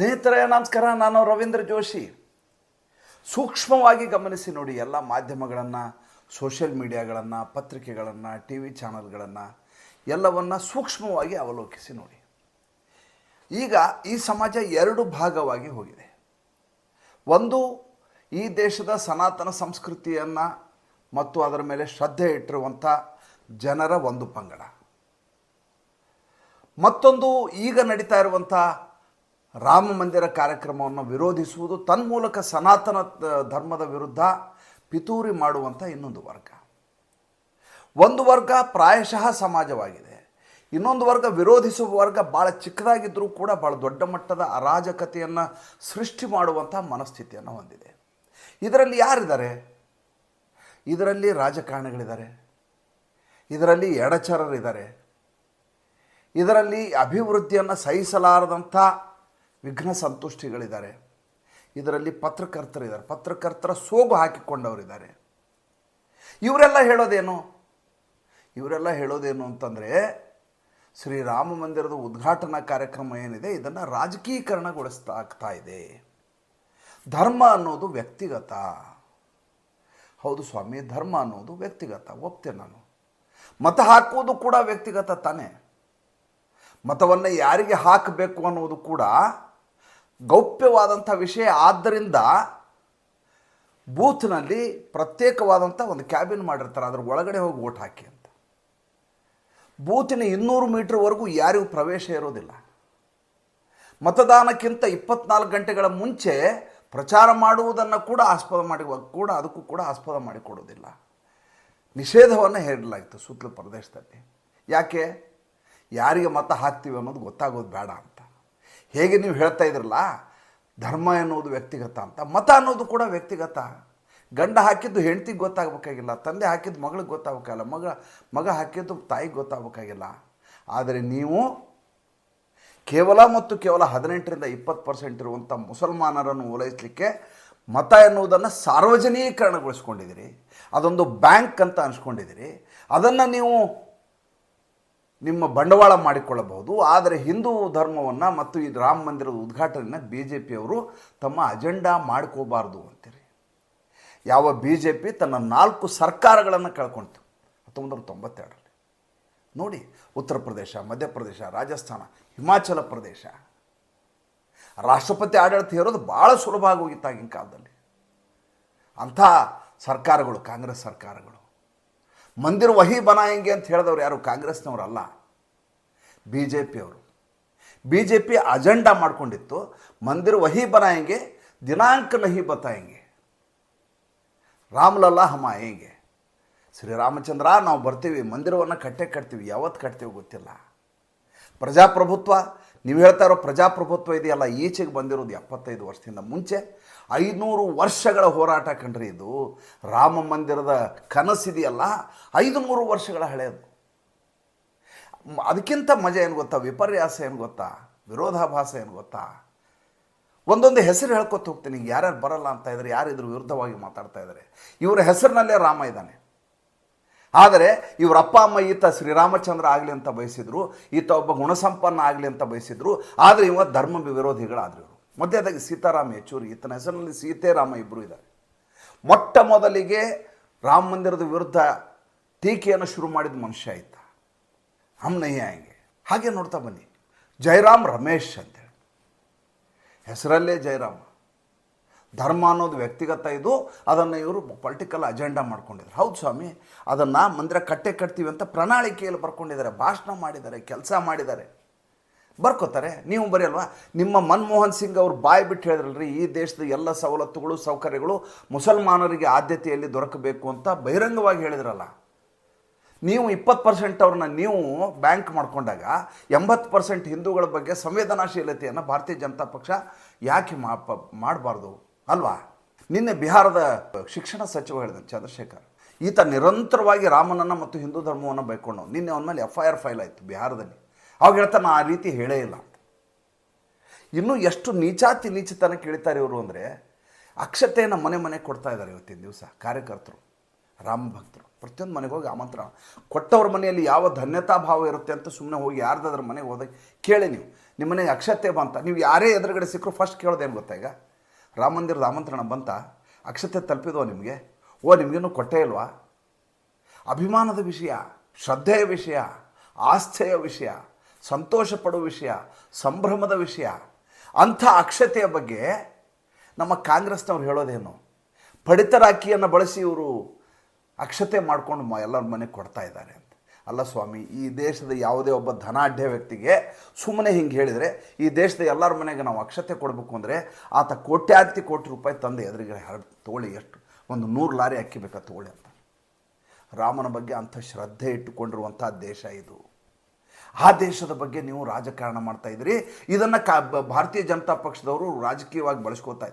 ಸ್ನೇಹಿತರೆ, ನಮಸ್ಕಾರ. ನಾನು ರವೀಂದ್ರ ಜೋಶಿ. ಸೂಕ್ಷ್ಮವಾಗಿ ಗಮನಿಸಿ ನೋಡಿ ಎಲ್ಲ ಮಾಧ್ಯಮಗಳನ್ನು, ಸೋಷಿಯಲ್ ಮೀಡಿಯಾಗಳನ್ನು, ಪತ್ರಿಕೆಗಳನ್ನು ಟಿ ವಿ ಚಾನಲ್ಗಳನ್ನು, ಎಲ್ಲವನ್ನು ಸೂಕ್ಷ್ಮವಾಗಿ ಅವಲೋಕಿಸಿ ನೋಡಿ. ಈಗ ಈ ಸಮಾಜ ಎರಡು ಭಾಗವಾಗಿ ಹೋಗಿದೆ. ಒಂದು, ಈ ದೇಶದ ಸನಾತನ ಸಂಸ್ಕೃತಿಯನ್ನು ಮತ್ತು ಅದರ ಮೇಲೆ ಶ್ರದ್ಧೆ ಇಟ್ಟಿರುವಂಥ ಜನರ ಒಂದು ಪಂಗಡ. ಮತ್ತೊಂದು, ಈಗ ನಡೀತಾ ಇರುವಂಥ ರಾಮ ಮಂದಿರ ಕಾರ್ಯಕ್ರಮವನ್ನು ವಿರೋಧಿಸುವುದು ತನ್ಮೂಲಕ ಸನಾತನ ಧರ್ಮದ ವಿರುದ್ಧ ಪಿತೂರಿ ಮಾಡುವಂಥ ಇನ್ನೊಂದು ವರ್ಗ. ಒಂದು ವರ್ಗ ಪ್ರಾಯಶಃ ಸಮಾಜವಾಗಿದೆ. ಇನ್ನೊಂದು ವರ್ಗ ವಿರೋಧಿಸುವ ವರ್ಗ ಭಾಳ ಚಿಕ್ಕದಾಗಿದ್ದರೂ ಕೂಡ ಭಾಳ ದೊಡ್ಡ ಮಟ್ಟದ ಅರಾಜಕತೆಯನ್ನು ಸೃಷ್ಟಿ ಮಾಡುವಂಥ ಮನಸ್ಥಿತಿಯನ್ನು ಹೊಂದಿದೆ. ಇದರಲ್ಲಿ ಯಾರಿದ್ದಾರೆ? ಇದರಲ್ಲಿ ರಾಜಕಾರಣಿಗಳಿದ್ದಾರೆ. ಇದರಲ್ಲಿ ಎಡಚರರಿದ್ದಾರೆ. ಇದರಲ್ಲಿ ಅಭಿವೃದ್ಧಿಯನ್ನು ಸಹಿಸಲಾರದಂಥ ವಿಘ್ನ ಸಂತುಷ್ಟಿಗಳಿದ್ದಾರೆ. ಇದರಲ್ಲಿ ಪತ್ರಕರ್ತರಿದ್ದಾರೆ. ಪತ್ರಕರ್ತರ ಸೋಗು ಹಾಕಿಕೊಂಡವರಿದ್ದಾರೆ. ಇವರೆಲ್ಲ ಹೇಳೋದೇನು? ಇವರೆಲ್ಲ ಹೇಳೋದೇನು ಅಂತಂದರೆ ಶ್ರೀರಾಮ ಮಂದಿರದ ಉದ್ಘಾಟನಾ ಕಾರ್ಯಕ್ರಮ ಏನಿದೆ, ಇದನ್ನು ರಾಜಕೀಕರಣಗೊಳಿಸ್ತಾ ಆಗ್ತಾ ಇದೆ. ಧರ್ಮ ಅನ್ನೋದು ವ್ಯಕ್ತಿಗತ. ಹೌದು ಸ್ವಾಮಿ, ಧರ್ಮ ಅನ್ನೋದು ವ್ಯಕ್ತಿಗತ. ಒಪ್ತೇನೆ ನಾನು. ಮತ ಹಾಕುವುದು ಕೂಡ ವ್ಯಕ್ತಿಗತ ತಾನೇ. ಮತವನ್ನು ಯಾರಿಗೆ ಹಾಕಬೇಕು ಅನ್ನೋದು ಕೂಡ ಗೌಪ್ಯವಾದಂಥ ವಿಷಯ. ಆದ್ದರಿಂದ ಬೂತ್ನಲ್ಲಿ ಪ್ರತ್ಯೇಕವಾದಂಥ ಒಂದು ಕ್ಯಾಬಿನ್ ಮಾಡಿರ್ತಾರೆ. ಅದ್ರ ಒಳಗಡೆ ಹೋಗಿ ಓಟ್ ಹಾಕಿ ಅಂತ. ಬೂತಿನ ಇನ್ನೂರು ಮೀಟ್ರ್ವರೆಗೂ ಯಾರಿಗೂ ಪ್ರವೇಶ ಇರೋದಿಲ್ಲ. ಮತದಾನಕ್ಕಿಂತ ಇಪ್ಪತ್ನಾಲ್ಕು ಗಂಟೆಗಳ ಮುಂಚೆ ಪ್ರಚಾರ ಮಾಡುವುದನ್ನು ಕೂಡ ಆಸ್ಪದ ಮಾಡಿ, ಕೂಡ ಅದಕ್ಕೂ ಕೂಡ ಆಸ್ಪದ ಮಾಡಿಕೊಡೋದಿಲ್ಲ ನಿಷೇಧವನ್ನು ಹೇರಲಾಯಿತು ಸುತ್ತಲ ಪ್ರದೇಶದಲ್ಲಿ. ಯಾಕೆ? ಯಾರಿಗೆ ಮತ ಹಾಕ್ತೀವಿ ಅನ್ನೋದು ಗೊತ್ತಾಗೋದು ಬೇಡ ಅಂತ. ಹೇಗೆ ನೀವು ಹೇಳ್ತಾ ಇದ್ರಲ್ಲ? ಧರ್ಮ ಎನ್ನುವುದು ವ್ಯಕ್ತಿಗತ ಅಂತ. ಮತ ಅನ್ನೋದು ಕೂಡ ವ್ಯಕ್ತಿಗತ. ಗಂಡ ಹಾಕಿದ್ದು ಹೆಂಡ್ತಿಗೆ ಗೊತ್ತಾಗಬೇಕಾಗಿಲ್ಲ, ತಂದೆ ಹಾಕಿದ್ದು ಮಗಳಿಗೆ ಗೊತ್ತಾಗಬೇಕಾಗಿಲ್ಲ, ಮಗ ಮಗ ಹಾಕಿದ್ದು ತಾಯಿಗೆ ಗೊತ್ತಾಗಬೇಕಾಗಿಲ್ಲ. ಆದರೆ ನೀವು ಕೇವಲ ಮತ್ತು ಕೇವಲ ಹದಿನೆಂಟರಿಂದ ಇಪ್ಪತ್ತು ಪರ್ಸೆಂಟ್ ಇರುವಂಥ ಮುಸಲ್ಮಾನರನ್ನು ಓಲೈಸಲಿಕ್ಕೆ ಮತ ಎನ್ನುವುದನ್ನು ಸಾರ್ವಜನೀಕರಣಗೊಳಿಸ್ಕೊಂಡಿದ್ದೀರಿ. ಅದೊಂದು ಬ್ಯಾಂಕ್ ಅಂತ ಅನ್ಸ್ಕೊಂಡಿದ್ದೀರಿ. ಅದನ್ನು ನೀವು ನಿಮ್ಮ ಬಂಡವಾಳ ಮಾಡಿಕೊಳ್ಳಬಹುದು. ಆದರೆ ಹಿಂದೂ ಧರ್ಮವನ್ನು ಮತ್ತು ಈ ರಾಮ ಮಂದಿರದ ಉದ್ಘಾಟನೆಯನ್ನು ಬಿ ಜೆ ಪಿಯವರು ತಮ್ಮ ಅಜೆಂಡಾ ಮಾಡ್ಕೋಬಾರ್ದು ಅಂತೀರಿ. ಯಾವ ಬಿ ಜೆ ಪಿ ತನ್ನ ನಾಲ್ಕು ಸರ್ಕಾರಗಳನ್ನು ಕಳ್ಕೊಳ್ತು ಹತ್ತೊಂಬತ್ತು ತೊಂಬತ್ತೆರಡರಲ್ಲಿ. ನೋಡಿ, ಉತ್ತರ ಪ್ರದೇಶ ಮಧ್ಯಪ್ರದೇಶ ರಾಜಸ್ಥಾನ, ಹಿಮಾಚಲ ಪ್ರದೇಶ. ರಾಷ್ಟ್ರಪತಿ ಆಡಳಿತ ಇರೋದು ಭಾಳ ಸುಲಭ ಆಗೋಗಿತ್ತು ಆಗಿನ ಕಾಲದಲ್ಲಿ. ಅಂಥ ಸರ್ಕಾರಗಳು, ಕಾಂಗ್ರೆಸ್ ಸರ್ಕಾರಗಳು. ಮಂದಿರ ವಹಿ ಬನಾಯಂಗೆ ಅಂತ ಹೇಳಿದವರು ಯಾರು? ಕಾಂಗ್ರೆಸ್ನವರಲ್ಲ ಬಿ ಜೆ ಪಿಯವರು ಬಿ ಜೆ ಪಿ ಅಜೆಂಡಾ ಮಾಡಿಕೊಂಡಿತ್ತು. ಮಂದಿರ ವಹಿ ಬನಾಯಂಗೆ ದಿನಾಂಕ ನಹಿ ಬತಾಯಂಗೆ ರಾಮಲಲ್ಲ ಹೇಗೆ? ಶ್ರೀರಾಮಚಂದ್ರ, ನಾವು ಬರ್ತೀವಿ. ಮಂದಿರವನ್ನು ಕಟ್ಟೆ ಕಟ್ತೀವಿ. ಯಾವತ್ತು ಕಟ್ತೀವಿ ಗೊತ್ತಿಲ್ಲ. ಪ್ರಜಾಪ್ರಭುತ್ವ ನೀವು ಹೇಳ್ತಾ ಇರೋ ಪ್ರಜಾಪ್ರಭುತ್ವ ಇದೆಯಲ್ಲ, ಈಚೆಗೆ ಬಂದಿರೋದು ಎಪ್ಪತ್ತೈದು ವರ್ಷದಿಂದ ಮುಂಚೆ. ಐದುನೂರು ವರ್ಷಗಳ ಹೋರಾಟ ಕಂಡ್ರಿ ಇದು. ರಾಮ ಮಂದಿರದ ಕನಸಿದೆಯಲ್ಲ ಐದುನೂರು ವರ್ಷಗಳ ಹಳೆಯದು ಅದಕ್ಕಿಂತ ಮಜಾ ಏನು ಗೊತ್ತಾ? ವಿಪರ್ಯಾಸ ಏನು ಗೊತ್ತಾ? ವಿರೋಧಾಭಾಸ ಏನು ಗೊತ್ತಾ? ಒಂದೊಂದು ಹೆಸರು ಹೇಳ್ಕೊತ ಹೋಗ್ತೀನಿ ಯಾರ್ಯಾರು ಬರಲ್ಲ ಅಂತ ಇದ್ದಾರೆ ಯಾರು ಇದ್ರ ವಿರುದ್ಧವಾಗಿ ಮಾತಾಡ್ತಾ ಇದ್ದಾರೆ ಇವರ ಹೆಸರಿನಲ್ಲೇ ರಾಮ ಇದ್ದಾನೆ. ಆದರೆ ಇವರ ಅಪ್ಪ, ಅಮ್ಮ ಈತ ಶ್ರೀರಾಮಚಂದ್ರ ಆಗಲಿ ಅಂತ ಬಯಸಿದ್ರು, ಈತ ಒಬ್ಬ ಗುಣಸಂಪನ್ನ ಆಗಲಿ ಅಂತ ಬಯಸಿದ್ರು, ಆದರೆ ಇವ ಧರ್ಮ ವಿರೋಧಿಗಳಾದ್ರು ಇವರು. ಮಧ್ಯದಾಗಿ ಸೀತಾರಾಮ ಯೆಚೂರಿ, ಈತನ ಹೆಸರಿನಲ್ಲಿ ಸೀತೆರಾಮ ಇಬ್ಬರು ಇದ್ದಾರೆ ಮೊಟ್ಟ ಮೊದಲಿಗೆ ರಾಮ ಮಂದಿರದ ವಿರುದ್ಧ ಟೀಕೆಯನ್ನು ಶುರು ಮಾಡಿದ ಮನುಷ್ಯ ಆಯ್ತ ಅಮ್ಮನಯ್ಯ ಹಂಗೆ? ಹಾಗೆ ನೋಡ್ತಾ ಬನ್ನಿ. ಜಯರಾಮ್ ರಮೇಶ್ ಅಂತೇಳಿ. ಹೆಸರಲ್ಲೇ ಜಯರಾಮ. ಧರ್ಮ ಅನ್ನೋದು ವ್ಯಕ್ತಿಗತ ಇದು, ಅದನ್ನು ಇವರು ಪೊಲಿಟಿಕಲ್ ಅಜೆಂಡಾ ಮಾಡ್ಕೊಂಡಿದ್ದಾರೆ ಹೌದು ಸ್ವಾಮಿ, ಅದನ್ನು ಮಂದಿರ ಕಟ್ಟೆ ಕಟ್ತೀವಿ ಅಂತ ಪ್ರಣಾಳಿಕೆಯಲ್ಲಿ ಬರ್ಕೊಂಡಿದ್ದಾರೆ, ಭಾಷಣ ಮಾಡಿದ್ದಾರೆ, ಕೆಲಸ ಮಾಡಿದ್ದಾರೆ. ಬರ್ಕೋತಾರೆ, ನೀವು ಬರೆಯಲ್ವಾ? ನಿಮ್ಮ ಮನಮೋಹನ್ ಸಿಂಗ್ ಅವರು ಬಾಯಿ ಬಿಟ್ಟು ಹೇಳಿದ್ರಲ್ರಿ, ಈ ದೇಶದ ಎಲ್ಲ ಸವಲತ್ತುಗಳು, ಸೌಕರ್ಯಗಳು ಮುಸಲ್ಮಾನರಿಗೆ ಆದ್ಯತೆಯಲ್ಲಿ ದೊರಕಬೇಕು ಅಂತ ಬಹಿರಂಗವಾಗಿ ಹೇಳಿದ್ರಲ್ಲ. ನೀವು ಇಪ್ಪತ್ತು ಪರ್ಸೆಂಟ್ ಅವ್ರನ್ನ ನೀವು ಬ್ಯಾಂಕ್ ಮಾಡಿಕೊಂಡಾಗ, ಎಂಬತ್ತು ಪರ್ಸೆಂಟ್ ಹಿಂದೂಗಳ ಬಗ್ಗೆ ಸಂವೇದನಾಶೀಲತೆಯನ್ನು ಭಾರತೀಯ ಜನತಾ ಪಕ್ಷ ಯಾಕೆ ಮಾಡಬಾರ್ದು? ಅಲ್ವಾ? ನಿನ್ನೆ ಬಿಹಾರದ ಶಿಕ್ಷಣ ಸಚಿವ ಹೇಳಿದ ಚಂದ್ರಶೇಖರ್, ಈತ ನಿರಂತರವಾಗಿ ರಾಮನನ್ನು ಮತ್ತು ಹಿಂದೂ ಧರ್ಮವನ್ನು ಬೈಕೊಂಡು ನಿನ್ನೆ ಅವನ ಮೇಲೆ ಎಫ್ ಐ ಆರ್ ಫೈಲ್ ಆಯಿತು ಬಿಹಾರದಲ್ಲಿ. ಅವಾಗ ಹೇಳ್ತಾನೆ ಆ ರೀತಿ ಹೇಳೇ ಇಲ್ಲ ಇನ್ನೂ ಎಷ್ಟು ನೀಚಾತಿ ನೀಚತನ ಕೇಳ್ತಾರೆ ಇವರು ಅಂದರೆ, ಅಕ್ಷತೆಯನ್ನು ಮನೆ ಮನೆ ಕೊಡ್ತಾ ಇದ್ದಾರೆ ಇವತ್ತಿನ ದಿವಸ ಕಾರ್ಯಕರ್ತರು, ರಾಮ ಭಕ್ತರು. ಪ್ರತಿಯೊಂದು ಮನೆಗೆ ಹೋಗಿ ಆಮಂತ್ರಣ. ಕೊಟ್ಟವ್ರ ಮನೆಯಲ್ಲಿ ಯಾವ ಧನ್ಯತಾ ಭಾವ ಇರುತ್ತೆ ಅಂತ ಸುಮ್ಮನೆ ಹೋಗಿ ಯಾರ್ದಾದ್ರ ಮನೆಗೆ ಹೋದಾಗ ಕೇಳಿ ನೀವು. ನಿಮ್ಮ ಮನೆಗೆ ಅಕ್ಷತೆ ಬಂತ. ನೀವು ಯಾರೇ ಎದುರುಗಡೆ ಸಿಕ್ಕರು ಫಸ್ಟ್ ಕೇಳೋದೇನು ಗೊತ್ತಾ ಈಗ? ರಾಮ ಮಂದಿರದ ಆಮಂತ್ರಣ ಬಂತ, ಅಕ್ಷತೆ ತಲುಪಿದೋ ನಿಮಗೆ? ಓ, ನಿಮಗೇನು ಕೊಟ್ಟೇ ಇಲ್ವಾ? ಅಭಿಮಾನದ ವಿಷಯ, ಶ್ರದ್ಧೆಯ ವಿಷಯ, ಆಸ್ಥೆಯ ವಿಷಯ, ಸಂತೋಷ ಪಡುವ ವಿಷಯ, ಸಂಭ್ರಮದ ವಿಷಯ, ಅಂಥ ಅಕ್ಷತೆಯ ಬಗ್ಗೆ ನಮ್ಮ ಕಾಂಗ್ರೆಸ್ನವ್ರು ಹೇಳೋದೇನು? ಪಡಿತರ ಅಕ್ಕಿಯನ್ನು ಬಳಸಿ ಇವರು ಅಕ್ಷತೆ ಮಾಡ್ಕೊಂಡು ಮ ಎಲ್ಲರ ಮನೆಗೆ ಕೊಡ್ತಾ ಇದ್ದಾರೆ. ಅಲ್ಲ ಸ್ವಾಮಿ, ಈ ದೇಶದ ಯಾವುದೇ ಒಬ್ಬ ಧನಾಢ್ಯ ವ್ಯಕ್ತಿಗೆ ಸುಮ್ಮನೆ ಹಿಂಗೆ ಹೇಳಿದರೆ, ಈ ದೇಶದ ಎಲ್ಲರ ಮನೆಗೆ ನಾವು ಅಕ್ಷತೆ ಕೊಡಬೇಕು ಅಂದರೆ ಆತ ಕೋಟ್ಯಾಂತಿ ಕೋಟಿ ರೂಪಾಯಿ ತಂದೆ ಎದುರಿಗೆ ಹರ ತಗೊಳ್ಳಿ ಎಷ್ಟು, ಒಂದು ನೂರು ಲಾರಿ ಅಕ್ಕಿ ಬೇಕಾ ತಗೊಳ್ಳಿ ಅಂತ. ರಾಮನ ಬಗ್ಗೆ ಅಂಥ ಶ್ರದ್ಧೆ ಇಟ್ಟುಕೊಂಡಿರುವಂಥ ದೇಶ ಇದು. ಆ ದೇಶದ ಬಗ್ಗೆ ನೀವು ರಾಜಕಾರಣ ಮಾಡ್ತಾ ಇದ್ರಿ ಇದನ್ನು ಕಾ ಭಾರತೀಯ ಜನತಾ ಪಕ್ಷದವರು ರಾಜಕೀಯವಾಗಿ ಬಳಸ್ಕೋತಾ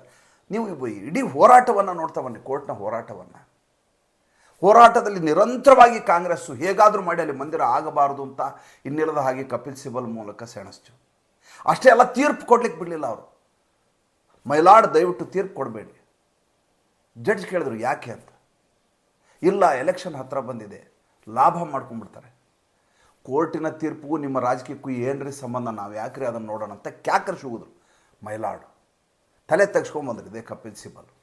ನೀವು ಇಡೀ ಹೋರಾಟವನ್ನು ನೋಡ್ತಾ ಬನ್ನಿ, ಕೋರ್ಟ್ನ ಹೋರಾಟವನ್ನು. ಹೋರಾಟದಲ್ಲಿ ನಿರಂತರವಾಗಿ ಕಾಂಗ್ರೆಸ್ಸು ಹೇಗಾದರೂ ಮಾಡಿ ಅಲ್ಲಿ ಮಂದಿರ ಆಗಬಾರದು ಅಂತ ಇನ್ನಿಲ್ಲದ ಹಾಗೆ ಕಪಿಲ್ ಸಿಬಲ್ ಮೂಲಕ ಸೆಣಸ್ತು. ಅಷ್ಟೇ ಅಲ್ಲ, ತೀರ್ಪು ಕೊಡ್ಲಿಕ್ಕೆ ಬಿಡಲಿಲ್ಲ ಅವರು. ಮೈಲಾಡ್ ದಯವಿಟ್ಟು ತೀರ್ಪು ಕೊಡಬೇಡಿ. ಜಡ್ಜ್ ಕೇಳಿದ್ರು ಯಾಕೆ ಅಂತ. ಇಲ್ಲ, ಎಲೆಕ್ಷನ್ ಹತ್ರ ಬಂದಿದೆ. ಲಾಭ ಮಾಡ್ಕೊಂಡ್ಬಿಡ್ತಾರೆ. ಕೋರ್ಟಿನ ತೀರ್ಪಿಗೂ ನಿಮ್ಮ ರಾಜಕೀಯಕ್ಕೂ ಏನ್ರಿ ಸಂಬಂಧ? ನಾವು ಯಾಕ್ರಿ ಅದನ್ನು ನೋಡೋಣ ಅಂತ ಕ್ಯಾಕರ್ ಶುಗಿದ್ರು ಮೈಲಾಡು. ತಲೆ ತೆಗ್ಸ್ಕೊಂಬಂದ್ರು ಇದೇ ಕಪಿಲ್ ಸಿಬಲ್.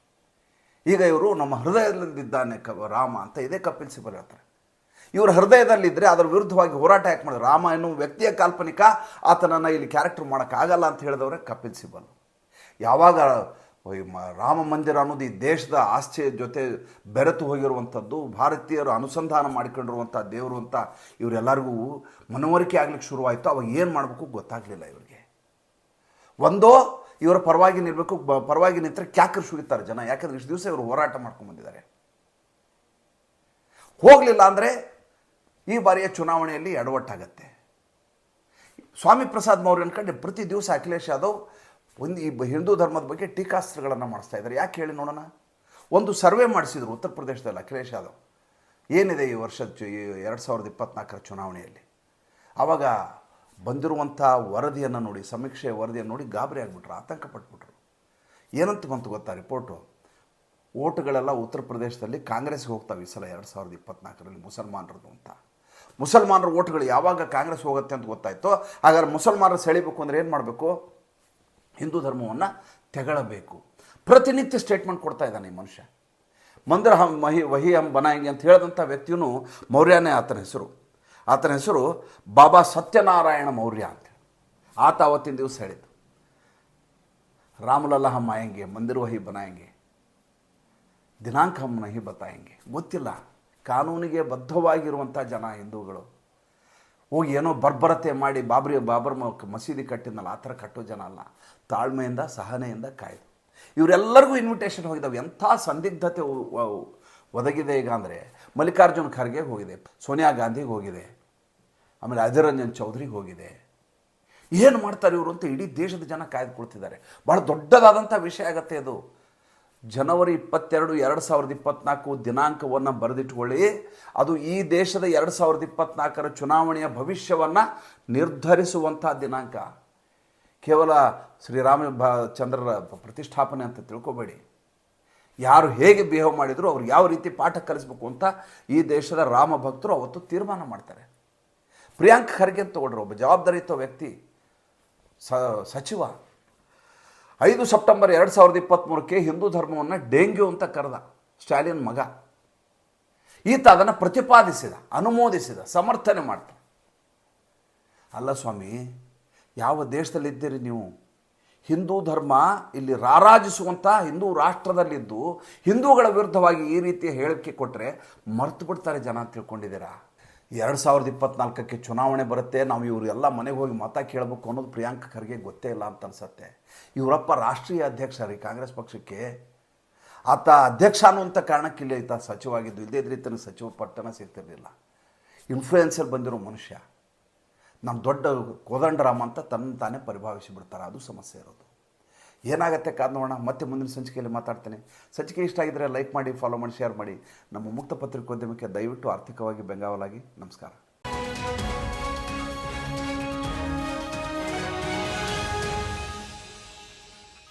ಈಗ ಇವರು ನಮ್ಮ ಹೃದಯದಲ್ಲಿದ್ದಾನೆ ಕ, ರಾಮ ಅಂತ ಇದೇ ಕಪಿಲ್ ಸಿಬಲ್ ಹೇಳ್ತಾರೆ. ಇವರು ಹೃದಯದಲ್ಲಿದ್ದರೆ ಅದರ ವಿರುದ್ಧವಾಗಿ ಹೋರಾಟ ಯಾಕೆ ಮಾಡಿದ್ರು? ರಾಮ ಎನ್ನುವ ವ್ಯಕ್ತಿಯ ಕಾಲ್ಪನಿಕ ಆತನನ್ನು ಇಲ್ಲಿ ಕ್ಯಾರೆಕ್ಟರ್ ಮಾಡೋಕ್ಕಾಗಲ್ಲ ಅಂತ ಹೇಳಿದವರೇ ಕಪಿಲ್ ಸಿಬಲ್. ಯಾವಾಗ ರಾಮ ಮಂದಿರ ಅನ್ನೋದು ಈ ದೇಶದ ಆಸ್ತಿಯ ಜೊತೆ ಬೆರೆತು ಹೋಗಿರುವಂಥದ್ದು, ಭಾರತೀಯರು ಅನುಸಂಧಾನ ಮಾಡಿಕೊಂಡಿರುವಂಥ ದೇವರು ಅಂತ ಇವರೆಲ್ಲರಿಗೂ ಮನವರಿಕೆ ಆಗ್ಲಿಕ್ಕೆ ಶುರುವಾಯಿತು. ಅವಾಗ ಏನು ಮಾಡಬೇಕು ಗೊತ್ತಾಗಲಿಲ್ಲ ಇವರಿಗೆ. ಒಂದೋ ಇವರ ಪರವಾಗಿ ನಿಲ್ಲಬೇಕು ಬ, ಪರವಾಗಿ ನಿಂತರೆ ಕ್ಯಾಕರ್ ಶುಗಿತಾರೆ ಜನ. ಯಾಕಂದ್ರೆ ಇಷ್ಟು ದಿವಸ ಇವರು ಹೋರಾಟ ಮಾಡ್ಕೊಂಡು ಬಂದಿದ್ದಾರೆ. ಹೋಗಲಿಲ್ಲ ಅಂದರೆ ಈ ಬಾರಿಯ ಚುನಾವಣೆಯಲ್ಲಿ ಎಡವಟ್ಟಾಗತ್ತೆ. ಸ್ವಾಮಿ ಪ್ರಸಾದ್ ಮೌರ್ಯ ಅನ್ಕಂಡು ಪ್ರತಿ ದಿವಸ ಅಖಿಲೇಶ್ ಯಾದವ್ ಒಂದು ಈ ಹಿಂದೂ ಧರ್ಮದ ಬಗ್ಗೆ ಟೀಕಾಸ್ತ್ರಗಳನ್ನು ಮಾಡಿಸ್ತಾ ಇದ್ದಾರೆ. ಯಾಕೆ ಹೇಳಿ ನೋಡೋಣ? ಒಂದು ಸರ್ವೆ ಮಾಡಿಸಿದ್ರು ಉತ್ತರ ಪ್ರದೇಶದಲ್ಲಿ ಅಖಿಲೇಶ್ ಯಾದವ್. ಏನಿದೆ ಈ ವರ್ಷದ ಎರಡು ಸಾವಿರದ ಇಪ್ಪತ್ನಾಲ್ಕರ ಚುನಾವಣೆಯಲ್ಲಿ? ಆವಾಗ ಬಂದಿರುವಂಥ ವರದಿಯನ್ನು ನೋಡಿ, ಸಮೀಕ್ಷೆಯ ವರದಿಯನ್ನು ನೋಡಿ ಗಾಬರಿ ಆಗಿಬಿಟ್ರು ಆತಂಕ ಪಟ್ಬಿಟ್ರು ಏನಂತ ಬಂತು ಗೊತ್ತಾ ರಿಪೋರ್ಟು? ಓಟುಗಳೆಲ್ಲ ಉತ್ತರ ಪ್ರದೇಶದಲ್ಲಿ ಕಾಂಗ್ರೆಸ್ಗೆ ಹೋಗ್ತಾವೆ ಈ ಸಲ ಎರಡು ಸಾವಿರದ ಇಪ್ಪತ್ನಾಲ್ಕರಲ್ಲಿ ಮುಸಲ್ಮಾನರದು ಅಂತ. ಮುಸಲ್ಮಾನರ ಓಟ್ಗಳು ಯಾವಾಗ ಕಾಂಗ್ರೆಸ್ ಹೋಗುತ್ತೆ ಅಂತ ಗೊತ್ತಾಯ್ತೋ. ಹಾಗಾದ್ರೆ ಮುಸಲ್ಮಾನರು ಸೆಳಿಬೇಕು ಅಂದರೆ ಏನು ಮಾಡಬೇಕು? ಹಿಂದೂ ಧರ್ಮವನ್ನು ತೆಗಳಬೇಕು. ಪ್ರತಿನಿತ್ಯ ಸ್ಟೇಟ್ಮೆಂಟ್ ಕೊಡ್ತಾ ಇದ್ದಾನೆ ಈ ಮನುಷ್ಯ. ಮಂದಿರ ಹಮ್ ಮಹಿ ವಹಿ ಹಮ್ ಬನಾಯಿಂಗಿ ಅಂತ ಹೇಳಿದಂಥ ವ್ಯಕ್ತಿಯೂ ಮೌರ್ಯನೇ ಆತನ ಹೆಸರು. ಆತನ ಹೆಸರು ಬಾಬಾ ಸತ್ಯನಾರಾಯಣ ಮೌರ್ಯ ಅಂತ. ಆತ ಅವತ್ತಿನ ದಿವಸ ಹೇಳಿದ್ದು. ರಾಮಲಲ್ಲ ಹಮ್ಮ ಹೆಂಗೆ ವಹಿ ಬನಾಯಂಗೆ ದಿನಾಂಕ ಹಮ್ಮನ ಹಿ ಬತಾಯಂಗೆ ಗೊತ್ತಿಲ್ಲ. ಕಾನೂನಿಗೆ ಬದ್ಧವಾಗಿರುವಂಥ ಜನ ಹಿಂದೂಗಳು. ಹೋಗಿ ಏನೋ ಬರ್ಬರತೆ ಮಾಡಿ ಬಾಬ್ರಿ, ಬಾಬರ್ ಮಸೀದಿ ಕಟ್ಟಿದ್ನಲ್ಲ, ಆ ಥರ ಕಟ್ಟೋ ಜನ ಅಲ್ಲ. ತಾಳ್ಮೆಯಿಂದ, ಸಹನೆಯಿಂದ ಕಾಯ್ದು. ಇವರೆಲ್ಲರಿಗೂ ಇನ್ವಿಟೇಷನ್ ಹೋಗಿದ್ದಾವೆ. ಎಂಥ ಸಂದಿಗ್ಧತೆ ಒದಗಿದೆ ಈಗ ಅಂದರೆ ಮಲ್ಲಿಕಾರ್ಜುನ್ ಖರ್ಗೆ ಹೋಗಿದೆ, ಸೋನಿಯಾ ಗಾಂಧಿಗೆ ಹೋಗಿದೆ, ಆಮೇಲೆ ಅಧೀರ್ ರಂಜನ್ ಚೌಧರಿಗೆ ಹೋಗಿದೆ. ಏನು ಮಾಡ್ತಾರೆ ಇವರು ಅಂತ ಇಡೀ ದೇಶದ ಜನ ಕಾಯ್ದುಕೊಳ್ತಿದ್ದಾರೆ. ಭಾಳ ದೊಡ್ಡದಾದಂಥ ವಿಷಯ ಆಗತ್ತೆ ಅದು. ಜನವರಿ ಇಪ್ಪತ್ತೆರಡು, ಎರಡು ಸಾವಿರದ ಇಪ್ಪತ್ನಾಲ್ಕು ದಿನಾಂಕವನ್ನು ಬರೆದಿಟ್ಕೊಳ್ಳಿ. ಅದು ಈ ದೇಶದ ಎರಡು ಸಾವಿರದ ಇಪ್ಪತ್ನಾಲ್ಕರ ಚುನಾವಣೆಯ ಭವಿಷ್ಯವನ್ನು ನಿರ್ಧರಿಸುವಂಥ ದಿನಾಂಕ. ಕೇವಲ ಶ್ರೀರಾಮ ಚಂದ್ರರ ಪ್ರತಿಷ್ಠಾಪನೆ ಅಂತ ತಿಳ್ಕೊಬೇಡಿ. ಯಾರು ಹೇಗೆ ಬಿಹೇವ್ ಮಾಡಿದ್ರು, ಅವ್ರು ಯಾವ ರೀತಿ ಪಾಠ ಕಲಿಸ್ಬೇಕು ಅಂತ ಈ ದೇಶದ ರಾಮ ಭಕ್ತರು ಅವತ್ತು ತೀರ್ಮಾನ ಮಾಡ್ತಾರೆ. ಪ್ರಿಯಾಂಕ್ ಖರ್ಗೆ ಅಂತ ತಗೊಂಡ್ರು ಒಬ್ಬ ಜವಾಬ್ದಾರಿಯುತ ವ್ಯಕ್ತಿ ಸಚಿವ. ಐದು ಸೆಪ್ಟೆಂಬರ್ ಎರಡು ಸಾವಿರದ ಇಪ್ಪತ್ತ್ಮೂರಕ್ಕೆ ಹಿಂದೂ ಧರ್ಮವನ್ನು ಡೆಂಗ್ಯೂ ಅಂತ ಕರೆದ ಸ್ಟಾಲಿನ್ ಮಗ. ಈತ ಅದನ್ನು ಪ್ರತಿಪಾದಿಸಿದ, ಅನುಮೋದಿಸಿದ, ಸಮರ್ಥನೆ ಮಾಡ್ತಾನೆ ಅಲ್ಲ ಸ್ವಾಮಿ, ಯಾವ ದೇಶದಲ್ಲಿದ್ದೀರಿ ನೀವು? ಹಿಂದೂ ಧರ್ಮ ಇಲ್ಲಿ ರಾರಾಜಿಸುವಂಥ ಹಿಂದೂ ರಾಷ್ಟ್ರದಲ್ಲಿದ್ದು ಹಿಂದೂಗಳ ವಿರುದ್ಧವಾಗಿ ಈ ರೀತಿಯ ಹೇಳಿಕೆ ಕೊಟ್ಟರೆ ಮರ್ತು ಬಿಡ್ತಾರೆ ಜನ ತಿಳ್ಕೊಂಡಿದ್ದೀರಾ? ಎರಡು ಸಾವಿರದ ಇಪ್ಪತ್ನಾಲ್ಕಕ್ಕೆ ಚುನಾವಣೆ ಬರುತ್ತೆ, ನಾವು ಇವರೆಲ್ಲ ಮನೆಗೆ ಹೋಗಿ ಮತ ಕೇಳಬೇಕು ಅನ್ನೋದು ಪ್ರಿಯಾಂಕ ಖರ್ಗೆ ಗೊತ್ತೇ ಇಲ್ಲ ಅಂತ ಅನ್ಸತ್ತೆ. ಇವರಪ್ಪ ರಾಷ್ಟ್ರೀಯ ಅಧ್ಯಕ್ಷ ರೀ ಕಾಂಗ್ರೆಸ್ ಪಕ್ಷಕ್ಕೆ. ಆತ ಅಧ್ಯಕ್ಷ ಅನ್ನುವಂಥ ಕಾರಣಕ್ಕೆ ಇಲ್ಲಿ ಆತ ಸಚಿವಾಗಿದ್ದು. ಇಲ್ಲದೇ ಇದ್ರೆ ಸಚಿವ ಪಟ್ಟಣ ಸಿಗ್ತಿರಲಿಲ್ಲ ಇನ್ಫ್ಲೂಯೆನ್ಸಲ್ಲಿ ಬಂದಿರೋ ಮನುಷ್ಯ. ನಮ್ಮ ದೊಡ್ಡ ಕೋದಂಡರಾಮ ಅಂತ ತನ್ನ ತಾನೇ ಪರಿಭಾವಿಸಿ ಬಿಡ್ತಾರೆ, ಅದು ಸಮಸ್ಯೆ ಇರೋದು. ಏನಾಗುತ್ತೆ ಕಾದ್ ನೋಡೋಣ, ಮತ್ತೆ ಮುಂದಿನ ಸಂಚಿಕೆಯಲ್ಲಿ ಮಾತಾಡ್ತೇನೆ. ಸಂಚಿಕೆ ಇಷ್ಟ ಆಗಿದ್ದರೆ ಲೈಕ್ ಮಾಡಿ ಫಾಲೋ ಮಾಡಿ ಶೇರ್ ಮಾಡಿ. ನಮ್ಮ ಮುಕ್ತ ಪತ್ರಿಕೋದ್ಯಮಕ್ಕೆ ದಯವಿಟ್ಟು ಆರ್ಥಿಕವಾಗಿ ಬೆಂಗಾವಲಾಗಿ. ನಮಸ್ಕಾರ.